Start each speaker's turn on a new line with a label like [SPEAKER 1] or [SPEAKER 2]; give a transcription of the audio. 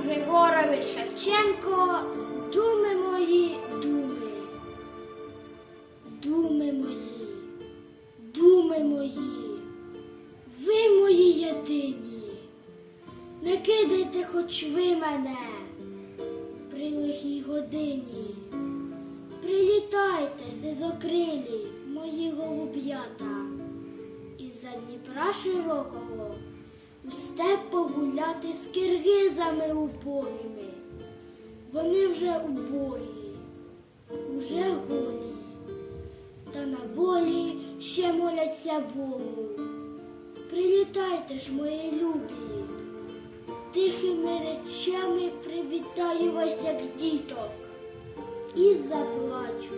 [SPEAKER 1] Григорович Шевченко, думи мої, думи. Думи мої, думи мої, ви мої єдині. Не кидайте хоч ви мене при лихій годині. Прилітайте, сизокрилі, мої голуб'ята, із-за Дніпра широкого погуляти з киргизами убогими. Вони вже убої, уже голі, та на волі ще моляться Богу. Прилітайте ж, мої любі, тихими речами привітаю вас, як діток, і заплачу.